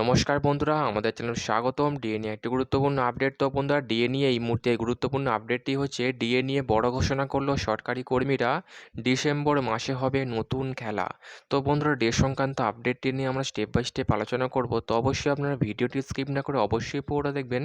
নমস্কার বন্ধুরা, আমাদের চ্যানেল স্বাগতম। ডিএ নিয়ে একটি গুরুত্বপূর্ণ আপডেট তো বন্ধুরা ডিএ নিয়ে এই মুহূর্তে গুরুত্বপূর্ণ আপডেটটি হচ্ছে ডিএ নিয়ে বড় ঘোষণা করল সরকারি কর্মীরা ডিসেম্বর মাসে হবে নতুন খেলা। তো বন্ধুরা, ডে সংক্রান্ত আপডেটটি নিয়ে আমরা স্টেপ বাই স্টেপ আলোচনা করব। তো অবশ্যই আপনারা ভিডিওটি স্কিপ না করে অবশ্যই পুরোটা দেখবেন।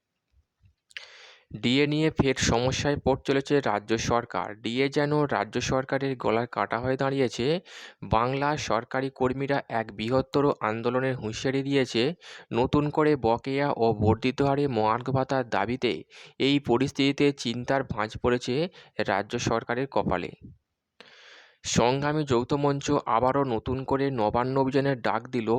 ডিএ নিয়ে ফের সমস্যায় পড় চলেছে রাজ্য সরকার। ডিএ যেন রাজ্য সরকারের গলার কাটা হয়ে দাঁড়িয়েছে, বাংলা সরকারি কর্মীরা এক বৃহত্তর আন্দোলনের হুঁশিয়ারি দিয়েছে, নতুন করে বকেয়া ও বর্ধিত হারে মহার্ঘ ভাতার দাবিতে। এই পরিস্থিতিতে চিন্তার ভাঁজ পড়েছে রাজ্য সরকারের কপালে। সংগ্রামী যৌথ মঞ্চ আবারও নতুন করে নবান্ন অভিযানের ডাক দিল,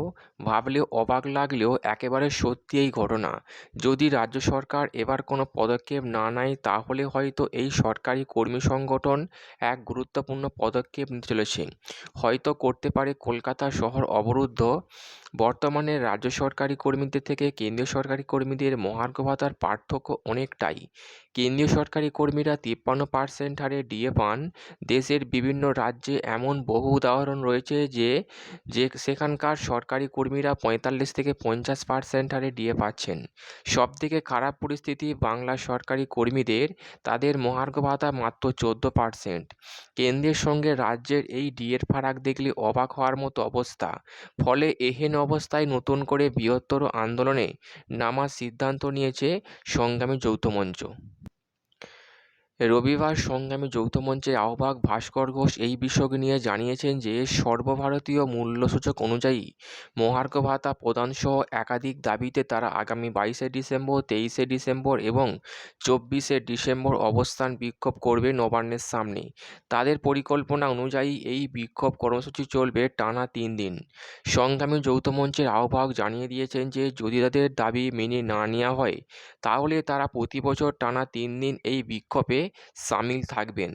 ভাবলে অবাক লাগলেও একেবারে সত্যি এই ঘটনা। যদি রাজ্য সরকার এবার কোনো পদক্ষেপ না নেয়, তাহলে হয়তো এই সরকারি কর্মী সংগঠন এক গুরুত্বপূর্ণ পদক্ষেপ নিতে চলেছে। হয়তো করতে পারে কলকাতা শহর অবরুদ্ধ। বর্তমানে রাজ্য সরকারি কর্মীদের থেকে কেন্দ্রীয় সরকারি কর্মীদের মহার্ঘ ভাতার পার্থক্য অনেকটাই। কেন্দ্রীয় সরকারি কর্মীরা তিপ্পান্ন পার্সেন্ট হারে ডিএ পান। দেশের বিভিন্ন রাজ্যে এমন বহু উদাহরণ রয়েছে যে যে সেখানকার সরকারি কর্মীরা পঁয়তাল্লিশ থেকে পঞ্চাশ পার্সেন্ট হারে ডিএ পাচ্ছেন। সবথেকে খারাপ পরিস্থিতি বাংলার সরকারি কর্মীদের, তাদের মহার্ঘ ভাতা মাত্র চোদ্দ পার্সেন্ট কেন্দ্রের সঙ্গে রাজ্যের এই ডিএর ফারাক দেখলে অবাক হওয়ার মতো অবস্থা। ফলে এহেন অবস্থায় নতুন করে বৃহত্তর আন্দোলনে নামার সিদ্ধান্ত নিয়েছে সংগ্রামী যৌথ মঞ্চ। রবিবার সংগ্রামী যৌথ মঞ্চের আহ্বায়ক ভাস্কর ঘোষ এই বিষয় নিয়ে জানিয়েছেন যে, সর্বভারতীয় মূল্যসূচক অনুযায়ী মহার্ঘ ভাতা প্রদানসহ একাধিক দাবিতে তারা আগামী বাইশে ডিসেম্বর, তেইশে ডিসেম্বর এবং চব্বিশে ডিসেম্বর অবস্থান বিক্ষোভ করবে নবান্নের সামনে। তাদের পরিকল্পনা অনুযায়ী এই বিক্ষোভ কর্মসূচি চলবে টানা তিন দিন। সংগ্রামী যৌথ মঞ্চের আহ্বায়ক জানিয়ে দিয়েছেন যে, যদি তাদের দাবি মেনে না নেওয়া হয়, তাহলে তারা প্রতি বছর টানা তিন দিন এই বিক্ষোভে সামিল থাকবেন।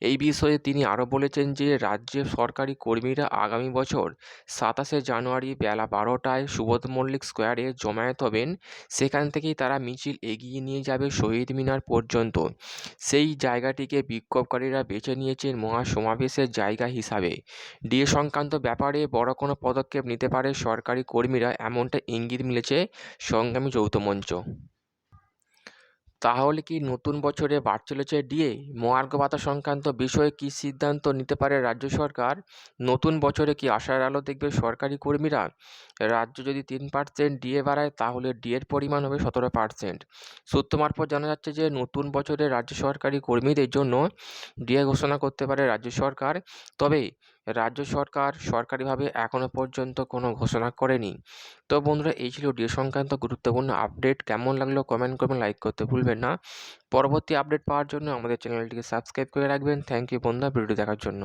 এই বিষয়ে তিনি আরও বলেছেন যে রাজ্যের সরকারি কর্মীরা আগামী বছর সাতাশে জানুয়ারি বেলা বারোটায় সুবোধ মল্লিক স্কোয়ারে জমায়েত হবেন। সেখান থেকেই তারা মিছিল এগিয়ে নিয়ে যাবে শহীদ মিনার পর্যন্ত। সেই জায়গাটিকে বিক্ষোভকারীরা বেছে নিয়েছেন মহাসমাবেশের জায়গা হিসাবে। ডিএ সংক্রান্ত ব্যাপারে বড় কোনো পদক্ষেপ নিতে পারে সরকারি কর্মীরা এমনটা ইঙ্গিত মিলেছে সংগ্রামী যৌথ মঞ্চ। তাহলে কি নতুন বছরে বাড়তে চলেছে ডিএ, মহার্ঘ ভাতা সংক্রান্ত বিষয়ে কী সিদ্ধান্ত নিতে পারে রাজ্য সরকার? নতুন বছরে কি আশার আলো দেখবে সরকারি কর্মীরা? রাজ্য যদি তিন পার্সেন্ট ডিএ বাড়ায়, তাহলে ডিএর পরিমাণ হবে সতেরো পার্সেন্ট সূত্র মারফত জানা যাচ্ছে যে, নতুন বছরে রাজ্য সরকারি কর্মীদের জন্য ডিএ ঘোষণা করতে পারে রাজ্য সরকার। তবে রাজ্য সরকার সরকারিভাবে এখনও পর্যন্ত কোনো ঘোষণা করেনি। তো বন্ধুরা, এই ছিল ডিও সংক্রান্ত গুরুত্বপূর্ণ আপডেট। কেমন লাগল কমেন্ট করবেন, লাইক করতে ভুলবেন না। পরবর্তী আপডেট পাওয়ার জন্য আমাদের চ্যানেলটিকে সাবস্ক্রাইব করে রাখবেন। থ্যাংক ইউ বন্ধুরা ভিডিও দেখার জন্য।